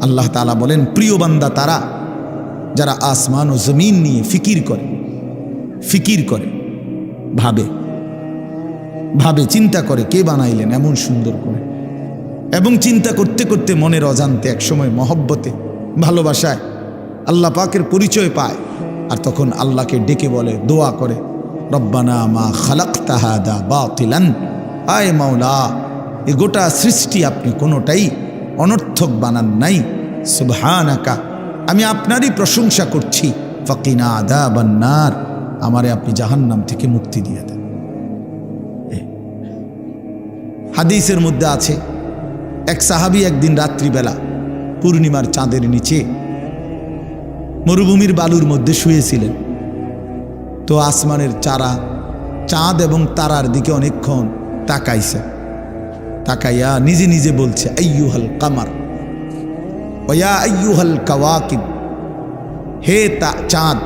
আল্লাহ তাআলা বলেন, প্রিয় বান্দা, তারা যারা আসমান ও জমিন নিয়ে ফিকির করে ফিকির করে, ভাবে ভাবে, চিন্তা করে কে বানাইলেন এমন সুন্দর করে, এবং চিন্তা করতে করতে মনের অজান্তে একসময় মহব্বতে, ভালোবাসায় আল্লাহ পাকের পরিচয় পায়, আর তখন আল্লাহকে ডেকে বলে, দোয়া করে, রব্বানা মা খালাক তাহাদা বাতিলান। আয় মাওলা, এ গোটা সৃষ্টি আপনি কোনোটাই অনর্থক বানান নাই। সুবহানাকা, আমি আপনারই প্রশংসা করছি। ফকিনা আদা বান্নার আমারে আপনি জাহান্নাম থেকে মুক্তি দিয়ে দেন। হাদিসের মধ্যে আছে, এক সাহাবি একদিন রাত্রিবেলা পূর্ণিমার চাঁদের নিচে মরুভূমির বালুর মধ্যে শুয়েছিলেন। তো আসমানের চারা, চাঁদ এবং তারার দিকে অনেকক্ষণ তাকাইছে। তাকাইয়া নিজে নিজে বলছে, আইয়ুহাল কামার ওয়া আইয়ুহাল কাওয়াকিব। হে তা চাঁদ,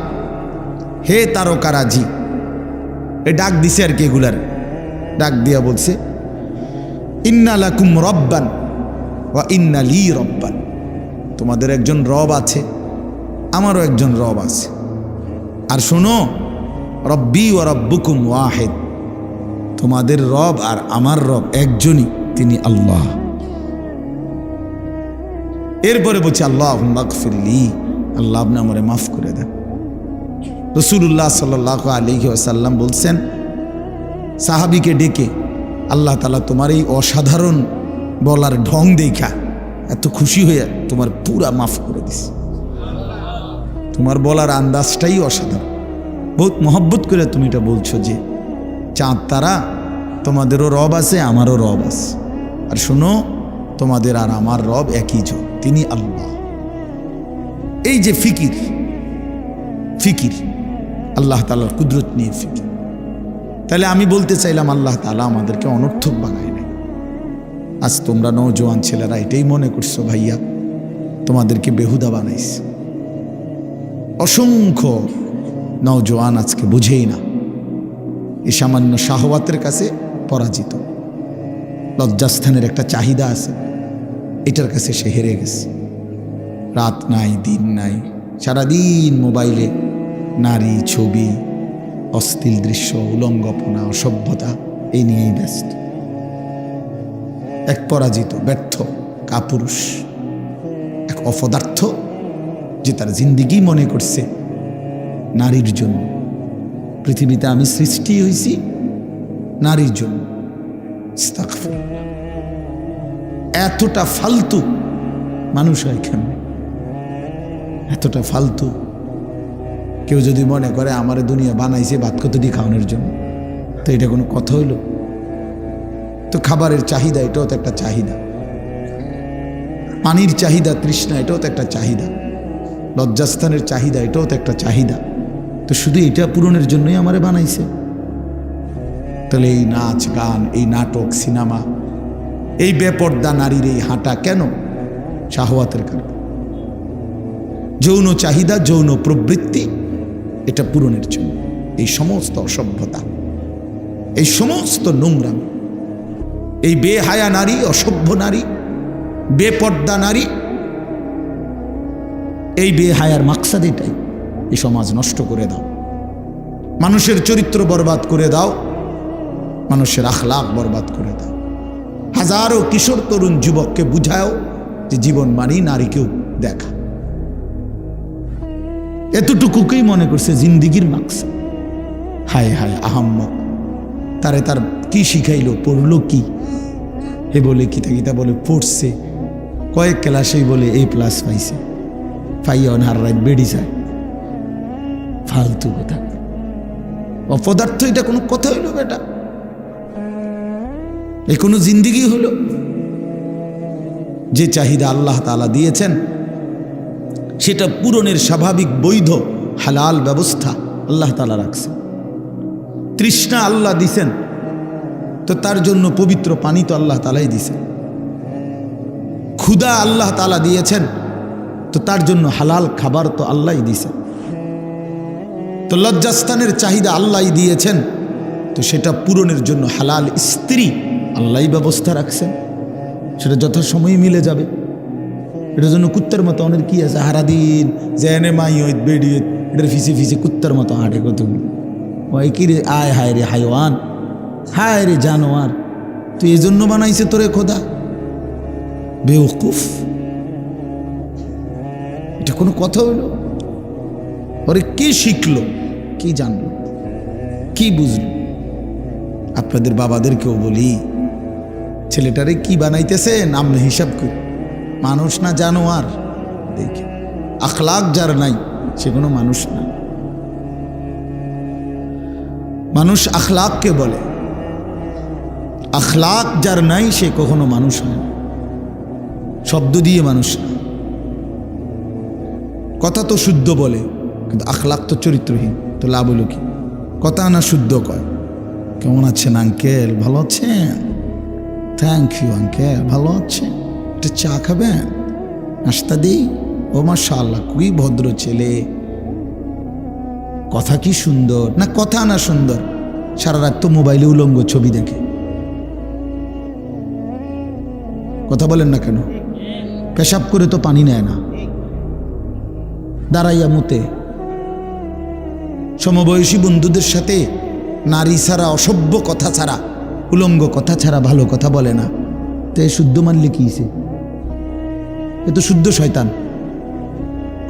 হে তারকারাজি। এ ডাক দিছে আর কি এগুলার। ডাক দিয়া বলছে ইন্নালাকুম রব্বান ওয়া ইন্নালি রব্বান। তোমাদের একজন রব আছে, আমারও একজন রব আছে। আর শোনো, রব্বি ও রব্বুকুম ওয়াহেদ। তোমাদের রব আর আমার রব একজনই, তিনি আল্লাহ। এরপরে বলছে আল্লাহ মাগফিরলি আল্লাহ আপনি আমারে মাফ করে দেন। রসুল্লাহ সাল্লাহ আলহি আসাল্লাম বলছেন, সাহাবিকে ডেকে আল্লাহ তালা তোমার এই অসাধারণ বলার ঢং দেখা, এত খুশি হয়ে তোমার পুরা মাফ করে দিস। তোমার বলার আন্দাজটাই অসাধারণ। বহুত মহব্বত করে তুমি এটা বলছো যে চাঁদ তারা, তোমাদেরও রব আছে, আমারও রব আছে। আর শোনো, তোমাদের আর আমার রব একই জন তিনি আল্লাহ। এই যে ফিকির ফিকির, আল্লাহ তালার কুদরত নিয়ে ফিকির। তাহলে আমি বলতে চাইলাম, আল্লাহ তালা আমাদেরকে অনর্থক বানায় নাই। আজ তোমরা নৌজোয়ান ছেলেরা এটাই মনে করছ, ভাইয়া, তোমাদেরকে বেহুদা বানাইছে। অসংখ্য নওজোয়ান আজকে বুঝেই না। এই সামান্য শাহওয়াতের কাছে পরাজিত। লজ্জাস্থানের একটা চাহিদা আছে। এটার কাছে সে হেরে গেছে। রাত নাই, দিন নাই, সারাদিন মোবাইলে নারী ছবি, অস্থিল দৃশ্য উলঙ্গপনা অসভ্যতা, এই নিয়েই ব্যস্ত। এক পরাজিত, ব্যর্থ, কাপুরুষ, এক অপদার্থ যে তার জিন্দিগি মনে করছে নারীর জন্য। পৃথিবীতে আমি সৃষ্টি হয়েছি নারীর জন্য। এতটা ফালতু মানুষ হয় কেন? এতটা ফালতু। কেউ যদি মনে করে আমার দুনিয়া বানাইছে ভাত কতটি খাওয়ানোর জন্য? তো এটা কোনো কথা হইল? তো খাবারের চাহিদা, এটাও তো একটা চাহিদা। পানির চাহিদা, তৃষ্ণা, এটাও তো একটা চাহিদা। লজ্জাস্থানের চাহিদা, এটাও তো একটা চাহিদা। তো শুধু এটা পূরণের জন্যই আমারে বানাইছে। তাহলে এই নাচ, গান, এই নাটক, সিনেমা, এই বেপর্দা নারীর এই হাঁটা কেন? শাহওয়াতের কারণে। যৌন চাহিদা, যৌন প্রবৃত্তি, এটা পূরণের জন্য। এই সমস্ত অসভ্যতা, এই সমস্ত নোংরাম, এই বেহায়া নারী, অসভ্য নারী, বেপর্দা নারী, এই বেহায়ার মাকসাদ এটাই। এই সমাজ নষ্ট করে দাও। মানুষের চরিত্র বরবাদ করে দাও। মানুষের আখলাক বরবাদ করে দাও। হাজারো কিশোর তরুণ যুবককে বুঝাও যে জীবন মানি নারীকেও দেখা। এতটুকুকেই মনে করছে জিন্দিগির মাকসাদ। হায় হায় আহাম্মক। তারে তার কি শিখাইলো, পড়ল কি? হে বলে কিতা কিতা বলে পড়ছে। কয়েক ক্লাসেই বলে এ প্লাস পাইছে। পাইয়া অনহার রাত বেড়ি যায়। ফালতু কথা। অপদার্থ এটা কোনো কথা হইল বেটা। এ কোনো জিন্দিগি হলো? যে চাহিদা আল্লাহ তালা দিয়েছেন, সেটা পূরণের স্বাভাবিক বৈধ, হালাল ব্যবস্থা আল্লাহ তালা রাখছেন। তৃষ্ণা আল্লাহ দিছেন, তো তার জন্য পবিত্র পানি তো আল্লাহ তালাই দিছেন। ক্ষুদা আল্লাহ তালা দিয়েছেন, তো তার জন্য হালাল খাবার তো আল্লাহই দিয়েছেন তো লজ্জাস্থানের চাহিদা আল্লাহ দিয়েছেন। তো সেটা পূরণের জন্য হালাল স্ত্রী আল্লাহ ব্যবস্থা রাখছেন। সেটা যথাসময়ে মিলে যাবে। এটার জন্য কুত্তার মতো অনেক কি আছে? হারাদিন জেনে মাই হইত বেডি হইত এটার ফিসে ফিসে কুত্তার মতো হাঁটে কতগুলো। ওই কি রে? আয় হায় রে হাইওয়ান। হায় রে জানোয়ার। তুই এই জন্য বানাইছে তোরে খোদা। বেউকুফ এটা কোনো কথা হইল? ওরে কি শিখলো? কি জানলো? কি বুঝলো? আপনাদের বাবাদেরকেও বলি, ছেলেটারে কি বানাইতেছেন আপনি হিসাব করি। মানুষ না জানোয়ার? দেখে। আখলাক যার নাই, সে কোনো মানুষ না। মানুষ আখলাককে বলে। আখলাক যার নাই, সে কখনো মানুষ না। শব্দ দিয়ে মানুষ না। কথা তো শুদ্ধ বলে। কিন্তু আখলাক তো চরিত্রহীন, তো লাভ হলো কি? কথা না শুদ্ধ কয়। কেমন আছেন আঙ্কেল? ভালো আছেন? Thank you uncle. ভালো আছেন? একটা চা খাবেন? নাস্তা দিই? ও মাশাআল্লাহ, খুবই ভদ্র ছেলে। কথা কি সুন্দর? না, কথা না সুন্দর। সারা রাত তো মোবাইলে উলঙ্গ ছবি দেখে। কথা বলেন না কেন? পেশাব করে তো পানি নেয় না। দাঁড়াইয়া মুতে। সমবয়সী বন্ধুদের সাথে নারী ছাড়া অসভ্য কথা ছাড়া, উলঙ্গ কথা ছাড়া ভালো কথা বলে না। তো এ শুদ্ধ মানলে কি হইছে? এ তো শুদ্ধ শয়তান।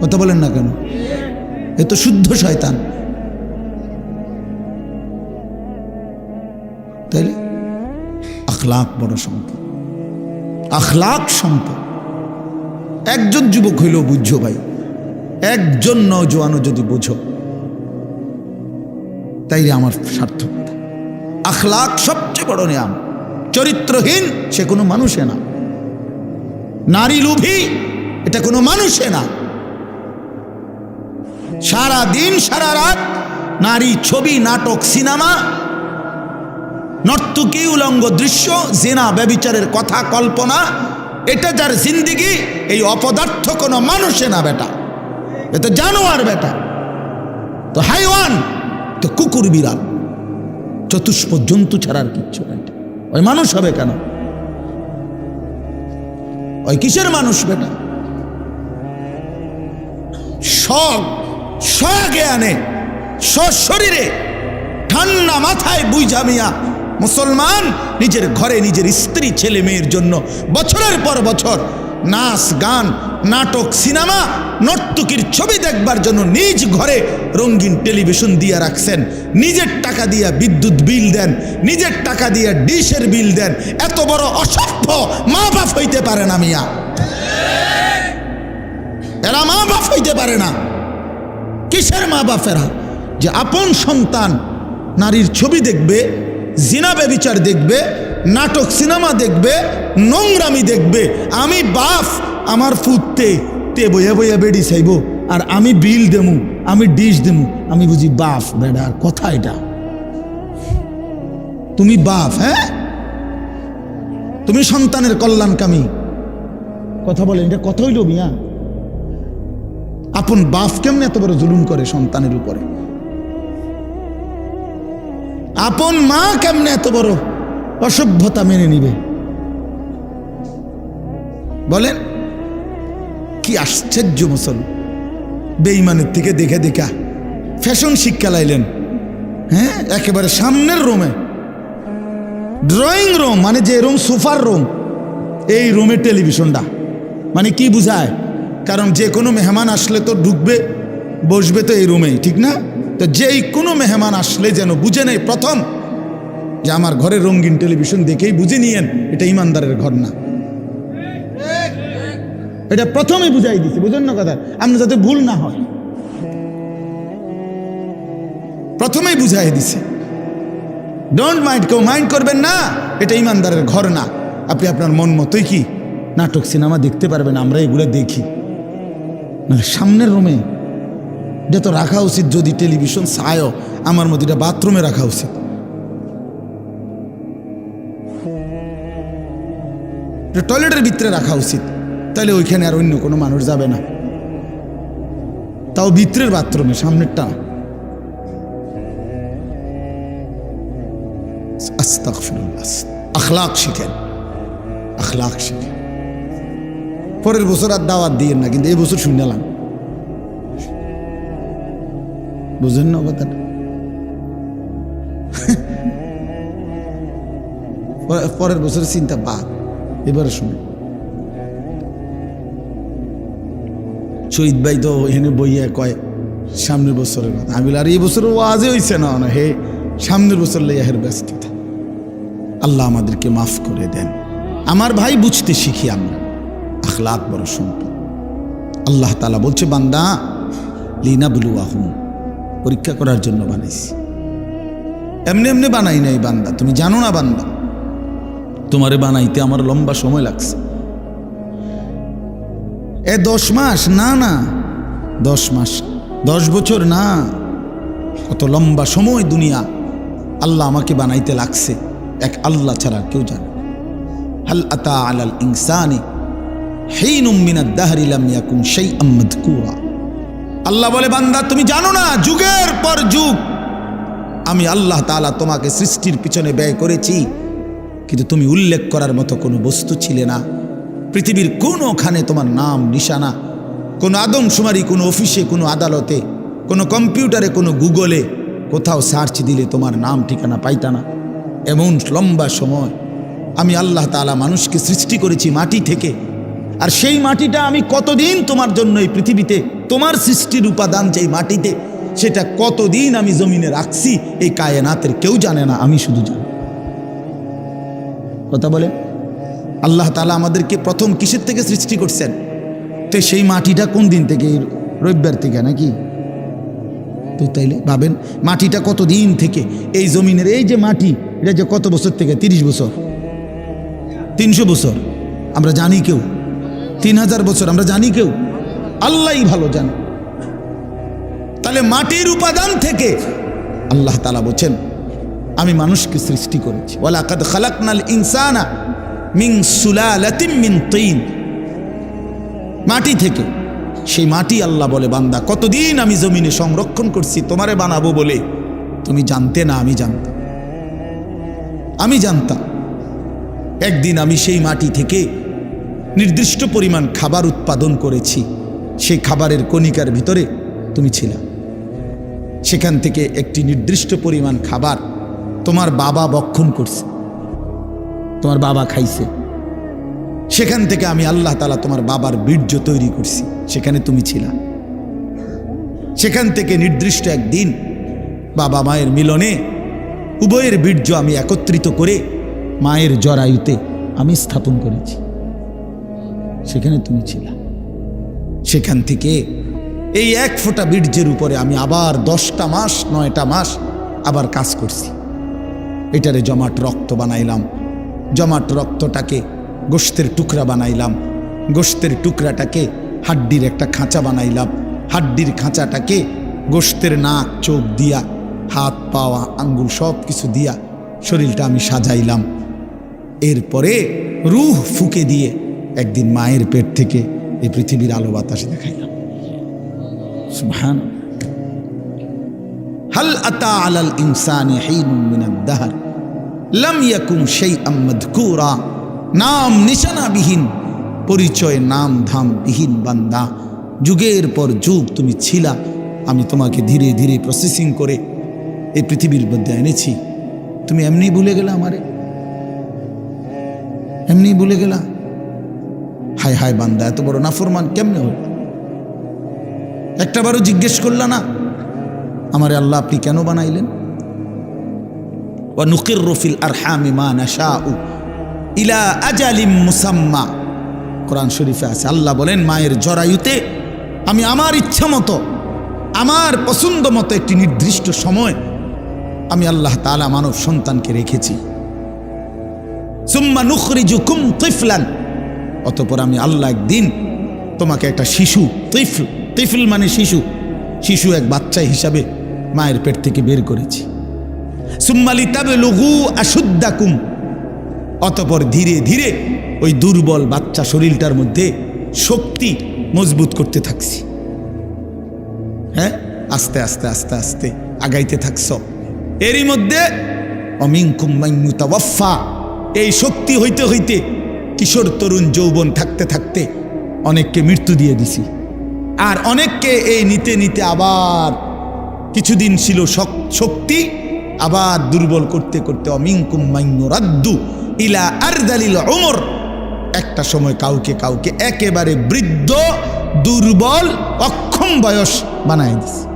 কথা বলেন না কেন? এ তো শুদ্ধ শয়তান। তাইলে আখলাক বড় সম্পদ। আখলাক সম্পদ। একজন যুবক হইলেও বুঝছ ভাই, একজন নজওয়ানও যদি বুঝো। তাইলে আমার সার্থকতা আখলাক সবচেয়ে বড় নিয়াম। চরিত্রহীন সে কোনো মানুষে না। নারী লোভী এটা কোনো মানুষে না। সারা দিন সারা রাত নারী ছবি, নাটক, সিনেমা, নর্তকী উলঙ্গ দৃশ্য, জেনা ব্যবিচারের কথা, কল্পনা, এটা যার জিন্দিগি, এই অপদার্থ কোনো মানুষে না বেটা। এ তো জানোয়ার বেটা। তো হাইওয়ান। তো কুকুর বিড়াল। চতুষ্প জন্তু ছাড়ার কিচ্ছু নাই। ওই মানুষ হবে কেন? ওই কিসের মানুষ বেটা? সব স্বজ্ঞানে শরীরে ঠান্ডা মাথায় বুঝা মিয়া, মুসলমান নিজের ঘরে নিজের স্ত্রী, ছেলে, মেয়ের জন্য বছরের পর বছর নাচ, গান, নাটক, সিনেমা, নর্তকীর ছবি দেখবার জন্য নিজ ঘরে রঙিন টেলিভিশন দিয়ে রাখছেন। নিজের টাকা দিয়ে বিদ্যুৎ বিল দেন, নিজের টাকা দিয়ে ডিশের বিল দেন। এত বড় অসভ্য মা বাপ হইতে পারে না মিয়া। এরা মা বাপ হইতে পারে না। কিসের মা বাপেরা যে আপন সন্তান, নারীর ছবি দেখবে, জিনা ব্যবিচার দেখবে নাটক, সিনেমা দেখবে, নোংরামি দেখবে। আমি বাপ আমার ফুটতে, তে বইয়া বইয়া বেড়ি চাইব। আর আমি বিল দেমু, আমি ডিশ দেমু। আমি বুঝি বাপ বেড়ার কথা এটা। তুমি বাপ হ্যাঁ? তুমি সন্তানের কল্যাণকামী। কথা বলেন, এটা কথা হইল মিয়া? আপন বাপ কেমনে এত বড় জুলুম করে সন্তানের উপরে? আপন মা কেমনে এত বড় অসভ্যতা মেনে নিবে। বলেন, কি আশ্চর্য মুসল। বেইমানের থেকে দেখে দেখা, ফ্যাশন শিক্ষা লাইলেন। হ্যাঁ একেবারে সামনের রুমে। ড্রয়িং রুম মানে যে রুম, সোফার রুম, এই রুমে টেলিভিশনটা। মানে কি বুঝায়? কারণ যে কোনো মেহমান আসলে তো ঢুকবে, বসবে তো এই রুমেই, ঠিক না? তো যেই কোনো মেহমান আসলে যেন বুঝে নেই প্রথম যে আমার ঘরে রঙিন টেলিভিশন দেখেই বুঝে নিয়েন, এটা ইমানদারের ঘর না। এটা প্রথমে বুঝাই দিছে, বুঝেন না কথা? আমরা যাতে ভুল না হয়। প্রথমেই বুঝাই দিছে। ডোন্ট মাইন্ড কেউ মাইন্ড করবেন না, এটা ইমানদারের ঘর না। আপনি আপনার মন মতোই কি? নাটক, সিনেমা দেখতে পারবেন, আমরা এগুলো দেখি। সামনের রুমে, এটা তো রাখা উচিত যদি টেলিভিশন চায়ও আমার মধ্যে এটা বাথরুমে রাখা উচিত। টয়লেটের ভিতরে রাখা উচিত। তাহলে ওইখানে আর অন্য কোনো মানুষ যাবে না। তাও ভিতরের বাথরুমে, সামনেরটা না। আখলাক শিখেন। আখলাক শিখেন। পরের বছর আর দাওয়াত দিয়ে না, কিন্তু এই বছর শুনলাম। বুঝেন না কথাটা? পরের বছর চিন্তা বাদ। এবারে শুনে। শহীদ ভাই তো এখানে বইয়া কয়, সামনের বছরের কথা। আমি আর, এই বছর ওয়াজে হইছে না না, হে, সামনের বছর লইয়া হের ব্যস্ততা। আল্লাহ আমাদেরকে মাফ করে দেন। আমার ভাই বুঝতে শিখি আমরা। আখলাত বড় সম্পদ। আল্লাহ তালা বলছে, বান্দা লিনা বুলু আহুম পরীক্ষা করার জন্য বানাইছি। এমনি এমনি বানাই নাই বান্দা। তুমি জানো না বান্দা? তোমারে বানাইতে আমার লম্বা সময় লাগছে। এ দশ মাস? না না। দশ মাস। দশ বছর? না। কত লম্বা সময় দুনিয়া। আল্লাহ আমাকে বানাইতে লাগছে। এক আল্লাহ ছাড়া কেউ জানে হাল আতা আলাল ইনসানি আল্লাহ বলে, বান্দা, তুমি জানো না, যুগের পর যুগ আমি আল্লাহ তাআলা তোমাকে সৃষ্টির পিছনে ব্যয় করেছি। কিন্তু তুমি উল্লেখ করার মতো কোনো বস্তু ছিলে না। পৃথিবীর কোনোখানে তোমার নাম, নিশানা, কোনো আদমশুমারি, কোনো অফিসে, কোনো আদালতে, কোনো কম্পিউটারে, কোনো গুগলে কোথাও সার্চ দিলে তোমার নাম, ঠিকানা পাইতা না। এমন লম্বা সময় আমি আল্লাহ তাআলা মানুষকে সৃষ্টি করেছি মাটি থেকে। আর সেই মাটিটা আমি কতদিন তোমার জন্য এই পৃথিবীতে, তোমার সৃষ্টির উপাদান যেই মাটিতে, সেটা কতদিন আমি জমিনে রাখছি, এই কায়নাতের কেউ জানে না, আমি শুধু জানি। কথা বলেন আল্লাহ তালা আমাদেরকে প্রথম কিসের থেকে সৃষ্টি করছেন? তো সেই মাটিটা কোন দিন থেকে? রবিবার থেকে নাকি? তো তাইলে ভাবেন, মাটিটা কত দিন থেকে? এই জমিনের এই যে মাটি, এটা যে কত বছর থেকে? তিরিশ বছর। তিনশো বছর। আমরা জানি কেউ। তিন হাজার বছর, আমরা জানি কেউ। আল্লাহই ভালো জানে। তাহলে মাটির উপাদান থেকে আল্লাহ তালা বলছেন আমি মানুষকে সৃষ্টি করেছি। ওয়ালাকাদ খালাকনাল ইনসানা মিন সুলালাতিম মিন তিন। মাটি থেকে। সেই মাটি আল্লাহ বলে, বান্দা, কতদিন আমি জমিনে সংরক্ষণ করছি, তোমারে বানাবো বলে? তুমি জানতে না আমি জানতাম। আমি জানতাম। একদিন আমি সেই মাটি থেকে নির্দিষ্ট পরিমাণ খাবার উৎপাদন করেছি। সেই খাবারের কণিকার ভিতরে তুমি ছিলা। সেখান থেকে একটি নির্দিষ্ট পরিমাণ খাবার তোমার বাবা বক্ষণ করছে। তোমার বাবা খাইছে। সেখান থেকে আমি আল্লাহ তালা তোমার বাবার বীর্য তৈরি করছি। সেখানে তুমি ছিলা। সেখান থেকে নির্দিষ্ট একদিন বাবা মায়ের মিলনে উভয়ের বীর্য আমি একত্রিত করে মায়ের জরায়ুতে আমি স্থাপন করেছি। সেখানে তুমি ছিলা। সেখান থেকে এই এক ফোঁটা বীর্যের উপরে আমি আবার দশটা মাস, নয়টা মাস আবার কাজ করছি। এটারে জমাট রক্ত বানাইলাম। জমাট রক্তটাকে গোস্তের টুকরা বানাইলাম। গোস্তের টুকরাটাকে হাড্ডির একটা খাঁচা বানাইলাম। হাড্ডির খাঁচাটাকে গোস্তের নাক, চোখ দিয়া, হাত, পাওয়া, আঙ্গুল সব কিছু দিয়া শরীরটা আমি সাজাইলাম। এরপরে রুহ ফুকে দিয়ে একদিন মায়ের পেট থেকে এই পৃথিবীর আলো বাতাসে দেখাইলাম। সুবহান হাল আতা আলাল ইনসানি হিনুম মিনাদ দাহর। লাম ইয়াকুম শাইআম মাযকুরা। নাম নিশানাবিহীন, পরিচয় নাম ধাম বিহীন বান্দা। যুগের পর যুগ তুমি ছিলা, আমি তোমাকে ধীরে ধীরে প্রসেসিং করে এই পৃথিবীর মধ্যে এনেছি। তুমি এমনি ভুলে গেলা আমারে? এমনি ভুলে গেলা? হায় হায় বান্দা, এত বড় নাফরমান কেমনে হল একটাবারও জিজ্ঞেস করলা না? আমারে আল্লাহ আপনি কেন বানাইলেন? নুকির রফিল আর হামিমা কোরআন শরীফে আছে, আল্লাহ বলেন, মায়ের জরায়ুতে আমি আমার ইচ্ছা মতো, আমার পছন্দ মতো একটি নির্দিষ্ট সময় আমি আল্লাহ তালা মানব সন্তানকে রেখেছি। সুম্মা নুখরি জুকুম তৈফলান। অতপর আমি আল্লাহ একদিন তোমাকে একটা শিশু, তৈফল তৈফল মানে শিশু শিশু এক বাচ্চা হিসাবে মায়ের পেট থেকে বের করেছি। সুম্মালি তাবে লঘু আশুদ্দাকুম। অতপর ধীরে ধীরে ওই দুর্বল বাচ্চা শরীরটার মধ্যে শক্তি মজবুত করতে থাকছি। হ্যাঁ? আস্তে আস্তে আস্তে আস্তে আগাইতে থাকছ। এরই মধ্যে অমিনকুম মাইমুতাওয়াফা এই শক্তি হইতে হইতে কিশোর তরুণ যৌবন থাকতে থাকতে অনেককে মৃত্যু দিয়ে দিছি। আর অনেককে এই নিতে নিতে আবার কিছুদিন ছিল শক্তি, আবার দুর্বল করতে করতে অমিনকুম রাদ্দু ইলা আর আরদালিল ওমর একটা সময় কাউকে কাউকে একেবারে বৃদ্ধ, দুর্বল, অক্ষম বয়স বানায় দিছে।